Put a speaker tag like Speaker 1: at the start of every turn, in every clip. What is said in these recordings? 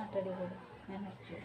Speaker 1: പാട്ടടി കൂടി ഞാൻ അടിച്ചു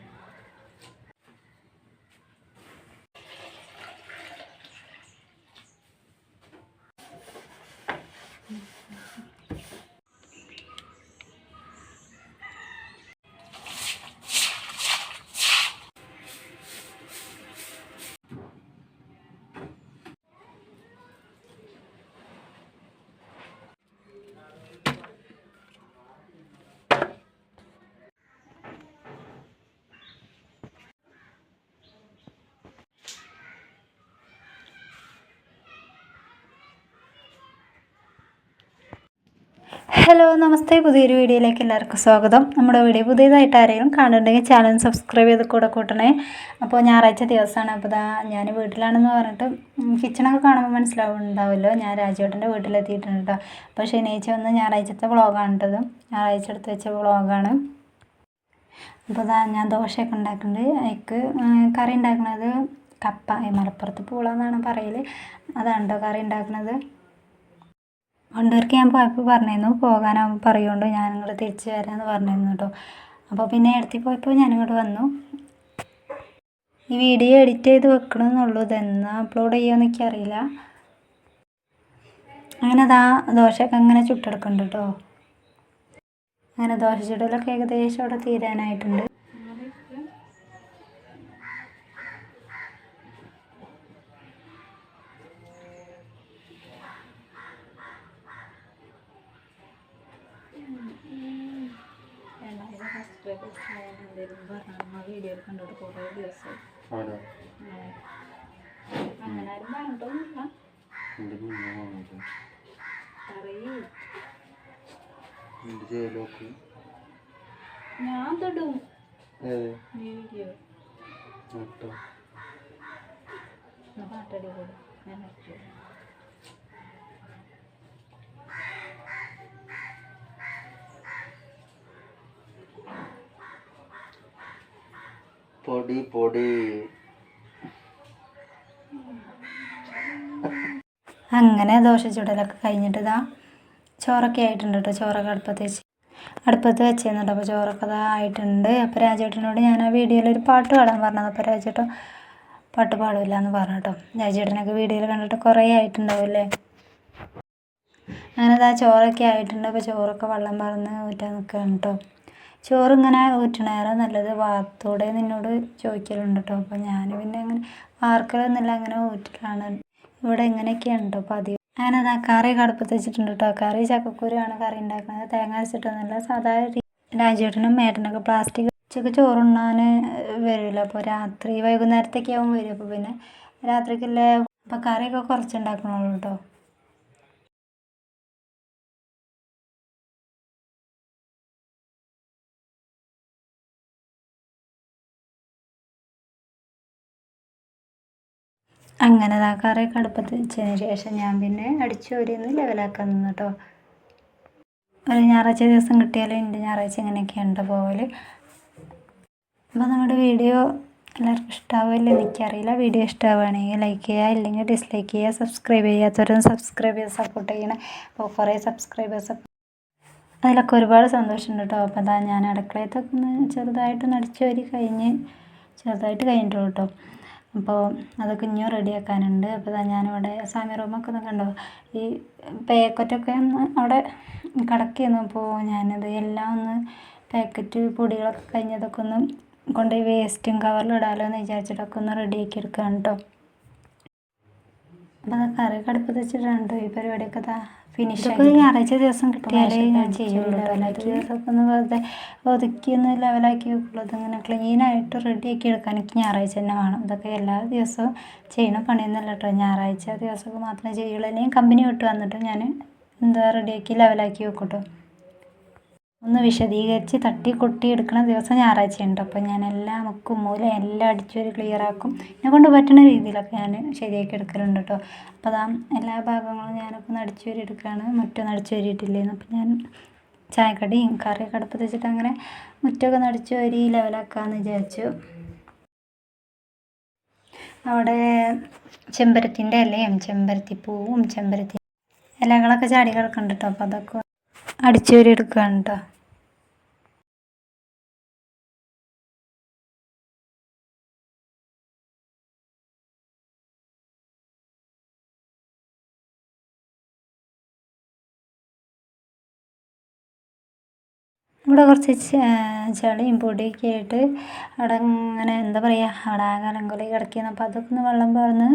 Speaker 1: ഹലോ നമസ്തേ. പുതിയൊരു വീഡിയോയിലേക്ക് എല്ലാവർക്കും സ്വാഗതം. നമ്മുടെ വീഡിയോ പുതിയതായിട്ട് ആരെങ്കിലും കാണുന്നുണ്ടെങ്കിൽ ചാനൽ സബ്സ്ക്രൈബ് ചെയ്ത് കൂടെ കൂട്ടണേ. അപ്പോൾ ഞായറാഴ്ച ദിവസമാണ്. അപ്പോൾ ഇതാ ഞാൻ വീട്ടിലാണെന്ന് പറഞ്ഞിട്ട് കിച്ചണൊക്കെ കാണുമ്പോൾ മനസ്സിലാവുന്നുണ്ടാവുമല്ലോ. ഞാൻ രാജേട്ടന്റെ വീട്ടിലെത്തിയിട്ടുണ്ട് കേട്ടോ. അപ്പോൾ ശനിയാഴ്ച വന്ന് ഞായറാഴ്ചത്തെ വ്ളോഗാണ് കേട്ടത്. ഞായറാഴ്ച എടുത്ത് വെച്ച വ്ളോഗാണ്. അപ്പോൾ ഇതാ ഞാൻ ദോശയൊക്കെ ഉണ്ടാക്കുന്നുണ്ട്. അതിക്ക് കറി ഉണ്ടാക്കുന്നത് കപ്പ. മലപ്പുറത്ത് പൂള എന്നാണ് പറയൽ അതാണ് കേട്ടോ കറി ഉണ്ടാക്കുന്നത്. വണ്ടൂർക്ക് ഞാൻ പോയപ്പോൾ പറഞ്ഞിരുന്നു പോകാനാകുമ്പോൾ പറയുകൊണ്ട് ഞാൻ ഇങ്ങോട്ട് തിരിച്ചു വരാമെന്ന് പറഞ്ഞിരുന്നു കേട്ടോ അപ്പോൾ പിന്നെ എടുത്തി പോയപ്പോൾ ഞാനിങ്ങോട്ട് വന്നു. ഈ വീഡിയോ എഡിറ്റ് ചെയ്ത് വെക്കണമെന്നുള്ളൂ ഇതെന്നാ അപ്ലോഡ് ചെയ്യുമെന്ന് അറിയില്ല. അങ്ങനെ അതാ ദോശയൊക്കെ അങ്ങനെ ചുട്ടെടുക്കുന്നുണ്ട് കേട്ടോ അങ്ങനെ ദോശ ചുടലൊക്കെ ഏകദേശം അവിടെ തീരാനായിട്ടുണ്ട്. വീഡിയോ കണ്ടിട്ട് കുറേ അങ്ങനെ ആരും പറഞ്ഞിട്ടൊന്നുമില്ല. ഞാൻ തൊടും. വീഡിയോ
Speaker 2: നട്ടോ
Speaker 1: എന്നാ പാട്ടടി കൂടെ ഞാൻ അടിച്ചു
Speaker 2: പൊടി പൊടി.
Speaker 1: അങ്ങനെ ദോശ ചുടലൊക്കെ കഴിഞ്ഞിട്ട് ഇതാ ചോറൊക്കെ ആയിട്ടുണ്ട് കേട്ടോ ചോറൊക്കെ അടുപ്പത്ത് വെച്ച്. അടുപ്പത്ത് വെച്ചിരുന്നുണ്ട് അപ്പോൾ ചോറൊക്കെ ഇതാ ആയിട്ടുണ്ട്. അപ്പോൾ രാജേട്ടനോട് ഞാൻ ആ വീഡിയോയിൽ ഒരു പാട്ട് പാടാൻ പറഞ്ഞത്. അപ്പോൾ രാജേട്ടൻ പാട്ട് പാടില്ല എന്ന് പറഞ്ഞു കേട്ടോ. രാജേട്ടനൊക്കെ വീഡിയോയിൽ കണ്ടിട്ട് കുറേ ആയിട്ടുണ്ടാവില്ലേ? അങ്ങനെ ഇതാ ചോറൊക്കെ ആയിട്ടുണ്ട്. അപ്പോൾ ചോറൊക്കെ വെള്ളം പറന്ന് ഊറ്റാൻ നിൽക്കുകയാണ് കേട്ടോ. ചോറിങ്ങനെ ഊറ്റണേറെ നല്ലത് വാർത്തോടെ നിന്നോട് ചോദിക്കലുണ്ട് കേട്ടോ അപ്പോൾ ഞാൻ പിന്നെ അങ്ങനെ വാർക്കലൊന്നുമില്ല അങ്ങനെ ഊറ്റലാണ് ഇവിടെ ഇങ്ങനെയൊക്കെയാണ് കേട്ടോ പതിവ് അങ്ങനെ അതാ കറി കടുപ്പത്ത് വെച്ചിട്ടുണ്ട് കേട്ടോ കറി ചക്കക്കുരുവാണ് കറി ഉണ്ടാക്കുന്നത് തേങ്ങ അരച്ചിട്ടൊന്നുമില്ല രീ- രാജേട്ടനും മേട്ടനൊക്കെ പ്ലാസ്റ്റിക് ഉച്ചയ്ക്ക് ചോറുണ്ണാൻ വരില്ല അപ്പോൾ രാത്രി വൈകുന്നേരത്തേക്കാവും വരും. അപ്പോൾ പിന്നെ രാത്രിക്കല്ലേ അപ്പോൾ കറിയൊക്കെ കുറച്ചുണ്ടാക്കണുള്ളൂ കേട്ടോ അങ്ങനെ ആ കറിയൊക്കെ വെച്ചതിന് ശേഷം ഞാൻ പിന്നെ അടിച്ചു ഒന്ന് ലെവലാക്കാൻ നിന്നു കേട്ടോ ഒരു ഞായറാഴ്ച ദിവസം കിട്ടിയാലും എന്റെ ഞായറാഴ്ച ഇങ്ങനെയൊക്കെയാണ് പോകൽ അപ്പോൾ നമ്മുടെ വീഡിയോ എല്ലാവർക്കും ഇഷ്ടമാവില്ല എനിക്കറിയില്ല. വീഡിയോ ഇഷ്ടമാവുകയാണെങ്കിൽ ലൈക്ക് ചെയ്യുക ഇല്ലെങ്കിൽ ഡിസ്ലൈക്ക് ചെയ്യുക സബ്സ്ക്രൈബ് ചെയ്യാത്തവരും സബ്സ്ക്രൈബ് ചെയ്ത് സപ്പോർട്ട് ചെയ്യണം. അപ്പോൾ കുറേ സബ്സ്ക്രൈബേഴ്സ് അതിലൊക്കെ ഒരുപാട് സന്തോഷമുണ്ട് കേട്ടോ അപ്പോൾ അതാ ഞാൻ അടുക്കളയത്തൊക്കെ ഒന്ന് ചെറുതായിട്ടൊന്ന് അടിച്ചു വരി കഴിഞ്ഞ് ചെറുതായിട്ട് കഴിഞ്ഞിട്ടുള്ളൂ കേട്ടോ അപ്പോൾ അതൊക്കെ ഇനിയും റെഡിയാക്കാനുണ്ട് അപ്പോൾ ഇതാ ഞാനിവിടെ സാമി റൂമൊക്കെ ഒന്ന് കണ്ടോ? ഈ പാക്കറ്റൊക്കെ ഒന്ന് അവിടെ കിടക്കുന്നു അപ്പോൾ ഞാനത് എല്ലാം ഒന്ന് പാക്കറ്റ് പൊടികളൊക്കെ കഴിഞ്ഞതൊക്കെ ഒന്ന് കൊണ്ടുപോയി വേസ്റ്റും കവറിലിടാമല്ലോ എന്ന് വിചാരിച്ചിട്ടൊക്കെ ഒന്ന് റെഡിയാക്കി എടുക്കുകയാണ് കേട്ടോ അപ്പോൾ അത് കറി കടുപ്പത്ത് വെച്ചിട്ടുണ്ട് ഈ പരിപാടിയൊക്കെ. ഫിനിഷ് ഞായറാഴ്ച ദിവസം കിട്ടിയാലേ ഞാൻ ചെയ്യുള്ളൂ. ദിവസമൊക്കെ ഒന്ന് വെറുതെ ഒതുക്കി ഒന്ന് ലെവലാക്കി വെക്കുള്ളൂ. ഇതിങ്ങനെ ക്ലീനായിട്ട് റെഡിയാക്കി എടുക്കാൻ എനിക്ക് ഞായറാഴ്ച തന്നെ വേണം. ഇതൊക്കെ എല്ലാ ദിവസവും ചെയ്യണ. പണിയൊന്നുമല്ല കേട്ടോ. ഞായറാഴ്ച ദിവസമൊക്കെ മാത്രമേ ചെയ്യുള്ളൂ. അല്ലെങ്കിൽ കമ്പനി വിട്ട് വന്നിട്ട് ഞാൻ എന്താ റെഡിയാക്കി ലെവലാക്കി വെക്കും കേട്ടോ ഒന്ന് വിശദീകരിച്ച് തട്ടി കൊട്ടി എടുക്കണ ദിവസം ഞായറാഴ്ചയുണ്ട്. അപ്പോൾ ഞാൻ എല്ലാം മുക്കും മൂലം എല്ലാം അടിച്ചു ക്ലിയറാക്കും ക്ലിയർ ആക്കും. എന്നെ കൊണ്ട് പറ്റുന്ന രീതിയിലൊക്കെ ഞാൻ ശരിയാക്കി എടുക്കലുണ്ട് കേട്ടോ അപ്പോൾ അതാ എല്ലാ ഭാഗങ്ങളും ഞാനൊക്കെ ഒന്ന് അടിച്ചു വരി എടുക്കുകയാണ് മുറ്റൊന്നും അടിച്ചു വരിയിട്ടില്ലേന്ന്. അപ്പോൾ ഞാൻ ചായക്കടിയും കറിയൊക്കെ അടുപ്പത്ത് വെച്ചിട്ട് അങ്ങനെ മുറ്റമൊക്കെ ഒന്ന് അടിച്ചു വരി ലെവലാക്കാമെന്ന് വിചാരിച്ചു. അവിടെ ചെമ്പരത്തിന്റെ ഇലയും ചെമ്പരത്തിപ്പൂവും ചെമ്പരത്തി ഇലകളൊക്കെ ചാടി കിടക്കുന്നുണ്ട് കേട്ടോ അപ്പോൾ അതൊക്കെ അടിച്ചു വരി എടുക്കുകയാണ് കേട്ടോ ഇവിടെ കുറച്ച് ചെളിയും പൊടിയൊക്കെ ആയിട്ട് അവിടെ ഇങ്ങനെ എന്താ പറയുക അവിടെ ആകെ അലങ്കോലം കിടക്കുന്നു അപ്പോൾ അതൊക്കെ ഒന്ന് വെള്ളം പാർന്ന്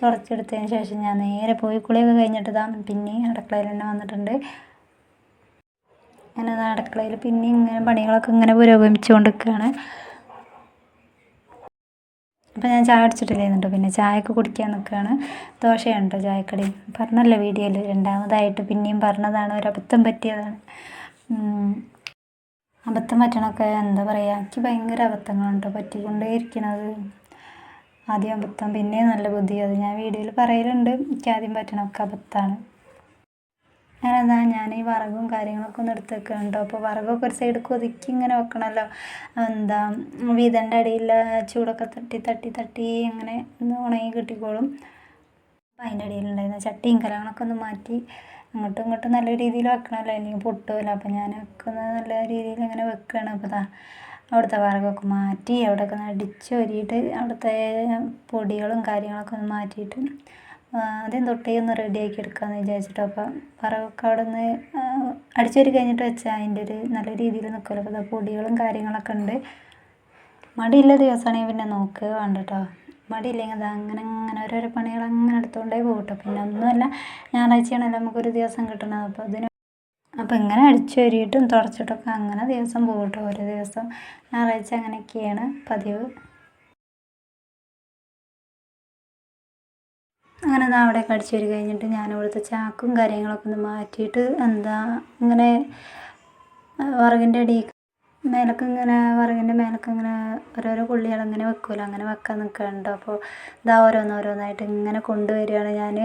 Speaker 1: തുടച്ചെടുത്തതിന് ശേഷം ഞാൻ നേരെ പോയി കുളിയൊക്കെ കഴിഞ്ഞിട്ട് ഇതാ പിന്നെയും അടുക്കളയിൽ തന്നെ വന്നിട്ടുണ്ട്. അങ്ങനെ അടുക്കളയിൽ പിന്നെ ഇങ്ങനെ പണികളൊക്കെ ഇങ്ങനെ പുരോഗമിച്ചുകൊണ്ട് നിൽക്കുകയാണ് അപ്പോൾ ഞാൻ ചായ അടിച്ചിട്ടില്ലായിരുന്നു പിന്നെ ചായയൊക്കെ കുടിക്കാൻ നിൽക്കുകയാണ്. ദോശയാണ് കേട്ടോ ചായക്കടി? പറഞ്ഞല്ലോ വീഡിയോയിൽ രണ്ടാമതായിട്ട് പിന്നെയും പറഞ്ഞതാണ് ഒരബദ്ധം പറ്റിയതാണ്. അബദ്ധം പറ്റണൊക്കെ എന്താ പറയുക എനിക്ക് ഭയങ്കര അബദ്ധങ്ങളാണ് കേട്ടോ പറ്റിക്കൊണ്ടേ ഇരിക്കണത് ആദ്യം അബദ്ധം പിന്നെ നല്ല ബുദ്ധി. അത് ഞാൻ വീഡിയോയിൽ പറയലുണ്ട്. എനിക്ക് ആദ്യം പറ്റണൊക്കെ അബദ്ധമാണ് ഞാനെന്താ ഞാൻ ഈ വറകും കാര്യങ്ങളൊക്കെ ഒന്ന് എടുത്ത് വെക്കണം കേട്ടോ അപ്പോൾ വറകൊക്കെ ഒരു സൈഡ് കൊതുക്കി ഇങ്ങനെ വെക്കണമല്ലോ എന്താ വീതന്റെ അടിയിൽ ചൂടൊക്കെ തട്ടി തട്ടി തട്ടി അങ്ങനെ ഒന്ന് ഉണങ്ങി കിട്ടിക്കോളും. അപ്പോൾ അതിന്റെ അടിയിലുണ്ടായിരുന്ന ചട്ടിയും കലങ്ങളൊക്കെ ഒന്ന് മാറ്റി അങ്ങോട്ടും ഇങ്ങോട്ടും നല്ല രീതിയിൽ വെക്കണമല്ലോ. അല്ലെങ്കിൽ പൊട്ടുമല്ലോ അപ്പം ഞാൻ വെക്കുന്നത് നല്ല രീതിയിൽ ഇങ്ങനെ വെക്കുകയാണ്. അപ്പോൾ ദാ അവിടുത്തെ വറകൊക്കെ മാറ്റി അവിടെയൊക്കെ ഒന്ന് അടിച്ച് ഒരിയിട്ട് അവിടുത്തെ പൊടികളും കാര്യങ്ങളൊക്കെ ഒന്ന് മാറ്റിയിട്ട് ആദ്യം തൊട്ടേ ഒന്ന് റെഡിയാക്കി എടുക്കാമെന്ന് വിചാരിച്ചിട്ട് അപ്പോൾ വറകൊക്കെ അവിടെ നിന്ന് അടിച്ചൊരു കഴിഞ്ഞിട്ട് വെച്ചാൽ അതിന്റെ ഒരു നല്ല രീതിയിൽ നിൽക്കുമല്ലോ. അപ്പോൾ പൊടികളും കാര്യങ്ങളൊക്കെ ഉണ്ട്. മടിയുള്ള ദിവസമാണെങ്കിൽ പിന്നെ നോക്കുക വേണ്ട കേട്ടോ മടിയില്ലെങ്കിൽ അത് അങ്ങനെ അങ്ങനെ ഓരോരോ പണികൾ അങ്ങനെ എടുത്തുകൊണ്ടേ പോകും കേട്ടോ പിന്നെ ഒന്നുമല്ല ഞായറാഴ്ചയാണല്ലോ നമുക്കൊരു ദിവസം കിട്ടണത് അപ്പോൾ അതിന് അപ്പോൾ ഇങ്ങനെ അടിച്ചു വരിയിട്ടും തുടച്ചിട്ടൊക്കെ അങ്ങനെ ദിവസം പോകും കേട്ടോ ഓരോ ദിവസം ഞായറാഴ്ച അങ്ങനെയൊക്കെയാണ് പതിവ്. അങ്ങനെ അത് അവിടെ അടിച്ചു വരി കഴിഞ്ഞിട്ട് ഞാൻ ഇവിടുത്തെ ചാക്കും കാര്യങ്ങളൊക്കെ ഒന്ന് മാറ്റിയിട്ട് എന്താ ഇങ്ങനെ വറകിന്റെ അടിയിൽ മേലൊക്കെ ഇങ്ങനെ വിറകിന്റെ മേലൊക്കെ ഇങ്ങനെ ഓരോരോ പുള്ളികൾ അങ്ങനെ വെക്കുമല്ലോ അങ്ങനെ വെക്കാൻ നിൽക്കുന്നുണ്ട് അപ്പോൾ ഇതാ ഓരോന്നോരോന്നായിട്ട് ഇങ്ങനെ കൊണ്ടുവരികയാണ്. ഞാൻ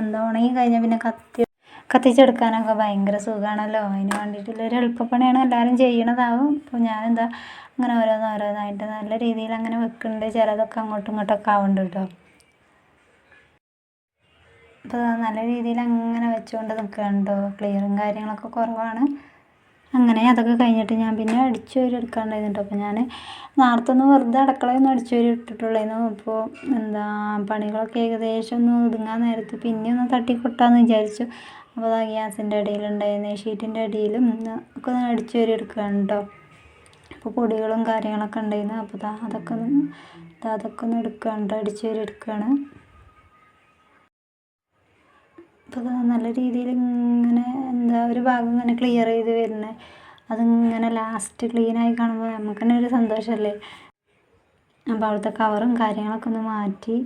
Speaker 1: എന്താ ഉണങ്ങി കഴിഞ്ഞാൽ പിന്നെ കത്തി കത്തിച്ചെടുക്കാനൊക്കെ ഭയങ്കര സുഖമാണല്ലോ അതിന് വേണ്ടിയിട്ടുള്ളൊരു എളുപ്പപ്പണിയാണ് എല്ലാവരും ചെയ്യണതാവും. അപ്പോൾ ഞാനെന്താ അങ്ങനെ ഓരോന്നോരോന്നായിട്ട് നല്ല രീതിയിൽ അങ്ങനെ വെക്കുന്നുണ്ട്. ചിലതൊക്കെ അങ്ങോട്ടും ഇങ്ങോട്ടൊക്കെ ആവുന്നുണ്ട് കേട്ടോ. അപ്പോൾ നല്ല രീതിയിൽ അങ്ങനെ വെച്ചുകൊണ്ട് നിൽക്കുന്നുണ്ടോ ക്ലിയറും കാര്യങ്ങളൊക്കെ കുറവാണ്. അങ്ങനെ അതൊക്കെ കഴിഞ്ഞിട്ട് ഞാൻ പിന്നെ അടിച്ചു വാരി എടുക്കാണ്ടായിരുന്നു അപ്പോൾ ഞാൻ നേരത്തെ ഒന്ന് വെറുതെ അടുക്കളയൊന്നും അടിച്ചു വാരി ഇട്ടിട്ടുള്ളായിരുന്നു. അപ്പോൾ എന്താ പണികളൊക്കെ ഏകദേശം ഒന്ന് ഒതുങ്ങാൻ നേരത്ത് പിന്നെ ഒന്ന് തട്ടിക്കൊട്ടാന്ന് വിചാരിച്ചു. അപ്പോൾ ആ ഗ്യാസിന്റെ അടിയിലുണ്ടായിരുന്ന ഷീറ്റിന്റെ അടിയിലും ഒക്കെ ഒന്ന് അടിച്ചു വാരി എടുക്കുകയാണ് കേട്ടോ അപ്പോൾ പൊടികളും കാര്യങ്ങളൊക്കെ ഉണ്ടായിരുന്നു. അപ്പോൾ ദാ അതൊക്കെ ഒന്ന് അതൊക്കെ ഒന്ന് എടുക്കുകയാണ് കേട്ടോ അടിച്ചു വാരി എടുക്കുകയാണ് അപ്പോൾ നല്ല രീതിയിൽ ഇങ്ങനെ എന്താ ഒരു ഭാഗം ഇങ്ങനെ ക്ലിയർ ചെയ്ത് വരുന്നത് അതിങ്ങനെ ലാസ്റ്റ് ക്ലീനായി കാണുമ്പോൾ നമുക്ക് തന്നെ ഒരു സന്തോഷമല്ലേ അപ്പോൾ അവിടുത്തെ കവറും കാര്യങ്ങളൊക്കെ ഒന്ന് മാറ്റി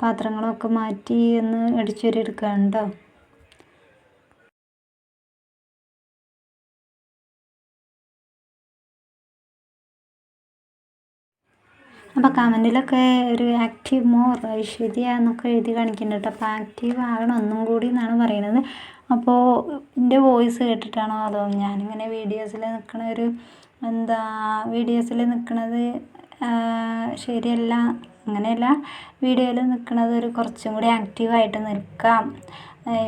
Speaker 1: പാത്രങ്ങളൊക്കെ മാറ്റി ഒന്ന് അടിച്ചു വരി എടുക്കുകയാണ് കേട്ടോ അപ്പോൾ കമന്റിലൊക്കെ ഒരു ആക്റ്റീവ് മോർ ഐശ്വര്യ എന്നൊക്കെ എഴുതി കാണിക്കുന്നുണ്ട് അപ്പോൾ ആക്റ്റീവ് ആകണം ഒന്നും കൂടി എന്നാണ് പറയുന്നത്. അപ്പോൾ എന്റെ വോയിസ് കേട്ടിട്ടാണോ അതോ ഞാനിങ്ങനെ വീഡിയോസിൽ നിൽക്കണ ഒരു എന്താ വീഡിയോസിൽ നിൽക്കണത് ശരിയല്ല അങ്ങനെയല്ല. വീഡിയോയിൽ നിൽക്കുന്നത് ഒരു കുറച്ചും കൂടി ആക്റ്റീവായിട്ട് നിൽക്കാം.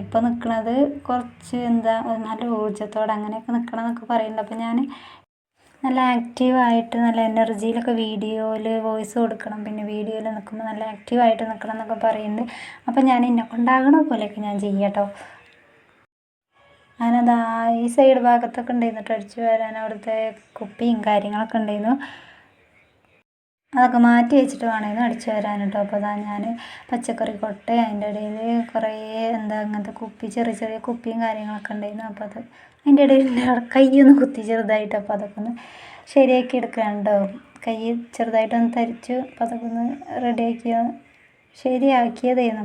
Speaker 1: ഇപ്പോൾ നിൽക്കുന്നത് കുറച്ച് എന്താ നല്ല ഊർജത്തോടെ അങ്ങനെയൊക്കെ നിൽക്കണം എന്നൊക്കെ പറയുന്നുണ്ട്. അപ്പോൾ ഞാൻ നല്ല ആക്റ്റീവായിട്ട് നല്ല എനർജിയിലൊക്കെ വീഡിയോയിൽ വോയിസ് കൊടുക്കണം പിന്നെ വീഡിയോയിൽ നിൽക്കുമ്പോൾ നല്ല ആക്റ്റീവായിട്ട് നിൽക്കണം എന്നൊക്കെ പറയുന്നുണ്ട് അപ്പോൾ ഞാൻ എന്നെ കൊണ്ടാകണ പോലെയൊക്കെ ഞാൻ ചെയ്യാം കേട്ടോ ഞാനതാ ഈ സൈഡ് ഭാഗത്തൊക്കെ ഉണ്ടായിരുന്നു അടിച്ചു വരാൻ അവിടുത്തെ കുപ്പിയും കാര്യങ്ങളൊക്കെ ഉണ്ടായിരുന്നു. അതൊക്കെ മാറ്റി വെച്ചിട്ട് വേണമായിരുന്നു അടിച്ചു വരാൻ കേട്ടോ അപ്പോൾ അതാ ഞാൻ പച്ചക്കറി കൊട്ട അതിന്റെ ഇടയിൽ കുറേ എന്താ അങ്ങനത്തെ കുപ്പി ചെറിയ ചെറിയ കുപ്പിയും കാര്യങ്ങളൊക്കെ ഉണ്ടായിരുന്നു അപ്പോൾ അത് അതിന്റെ ഇടയിൽ കൈയൊന്ന് കുത്തി ചെറുതായിട്ട് അപ്പോൾ അതൊക്കെ ഒന്ന് ശരിയാക്കി എടുക്കുകയാണ് കേട്ടോ കൈ ചെറുതായിട്ടൊന്ന് തരിച്ചു. അപ്പോൾ അതൊക്കെ ഒന്ന് റെഡിയാക്കിയ ശരിയാക്കിയതായിരുന്നു.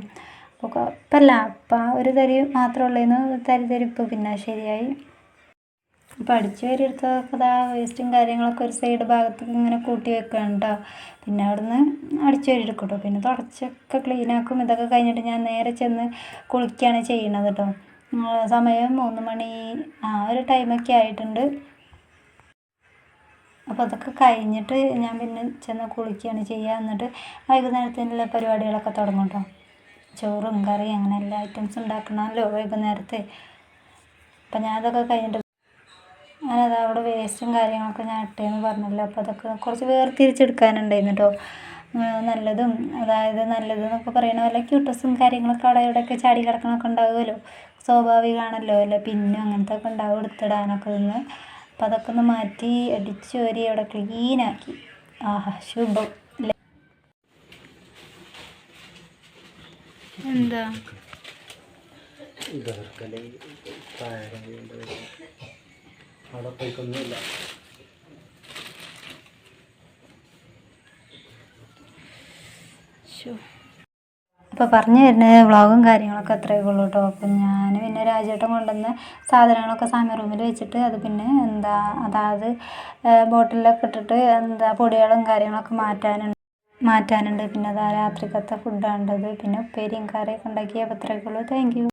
Speaker 1: അപ്പോൾ കുഴപ്പമില്ല അപ്പം ആ ഒരു തരി മാത്രമേ ഉള്ളായിരുന്നു തരി തരിപ്പ് പിന്നെ ശരിയായി. അപ്പോൾ അടിച്ചു വാരി ഇതാ വേസ്റ്റും കാര്യങ്ങളൊക്കെ ഒരു സൈഡ് ഭാഗത്തേക്ക് ഇങ്ങനെ കൂട്ടി വെക്കുകയാണ് കേട്ടോ പിന്നെ അവിടുന്ന് അടിച്ചു വാരി എടുക്കും കേട്ടോ പിന്നെ തുടച്ചൊക്കെ ക്ലീനാക്കും ഇതൊക്കെ കഴിഞ്ഞിട്ട് ഞാൻ നേരെ ചെന്ന് കുളിക്കുകയാണ് ചെയ്യണത് കേട്ടോ സമയം മൂന്ന് മണി ആ ഒരു ടൈമൊക്കെ ആയിട്ടുണ്ട്. അപ്പോൾ അതൊക്കെ കഴിഞ്ഞിട്ട് ഞാൻ പിന്നെ ചെന്ന് കുളിക്കുകയാണ് ചെയ്യുക എന്നിട്ട് വൈകുന്നേരത്തിനുള്ള പരിപാടികളൊക്കെ തുടങ്ങും കേട്ടോ ചോറും കറിയും അങ്ങനെ എല്ലാ ഐറ്റംസും ഉണ്ടാക്കണമല്ലോ വൈകുന്നേരത്തെ. അപ്പം ഞാൻ അതൊക്കെ കഴിഞ്ഞിട്ട് ഞാനത് അവിടെ വേസ്റ്റും കാര്യങ്ങളൊക്കെ ഞാൻ ഇട്ടേന്ന് പറഞ്ഞല്ലോ. അപ്പോൾ അതൊക്കെ കുറച്ച് വേർതിരിച്ചെടുക്കാനുണ്ടായിരുന്നു കേട്ടോ നല്ലതും അതായത് നല്ലതെന്നൊക്കെ പറയണ പോലെ ക്യൂട്ടസും കാര്യങ്ങളൊക്കെ അവിടെ ഇവിടെയൊക്കെ ചാടി കിടക്കണൊക്കെ ഉണ്ടാവുമല്ലോ. സ്വാഭാവികമാണല്ലോ അല്ല? പിന്നും അങ്ങനത്തെ ഒക്കെ ഉണ്ടാവും എടുത്തിടാനൊക്കെ നിന്ന്. അപ്പം അതൊക്കെ ഒന്ന് മാറ്റി അടിച്ചു വരി അവിടെ ക്ലീനാക്കി ആഹാ ശുഭം? എന്താ?
Speaker 2: അവിടെ പോയിക്കൊന്നുമില്ല
Speaker 1: അപ്പോൾ പറഞ്ഞു വരുന്ന വ്ളോഗും കാര്യങ്ങളൊക്കെ അത്രയേ ഉള്ളൂ കേട്ടോ. അപ്പം ഞാൻ പിന്നെ രാജേട്ടൻ കൊണ്ടുവന്ന സാധനങ്ങളൊക്കെ സാമ്യ റൂമിൽ വെച്ചിട്ട് അത് പിന്നെ എന്താ അതായത് ബോട്ടിലൊക്കെ ഇട്ടിട്ട് എന്താ പൊടികളും കാര്യങ്ങളൊക്കെ മാറ്റാനുണ്ട്. മാറ്റാനുണ്ട്. പിന്നെ അതാ രാത്രിക്കത്തെ ഫുഡാണ്ടത് പിന്നെ ഉപ്പേരിയും കറിയൊക്കെ ഉണ്ടാക്കിയപ്പോൾ അത്രയൊക്കെ ഉള്ളൂ. താങ്ക്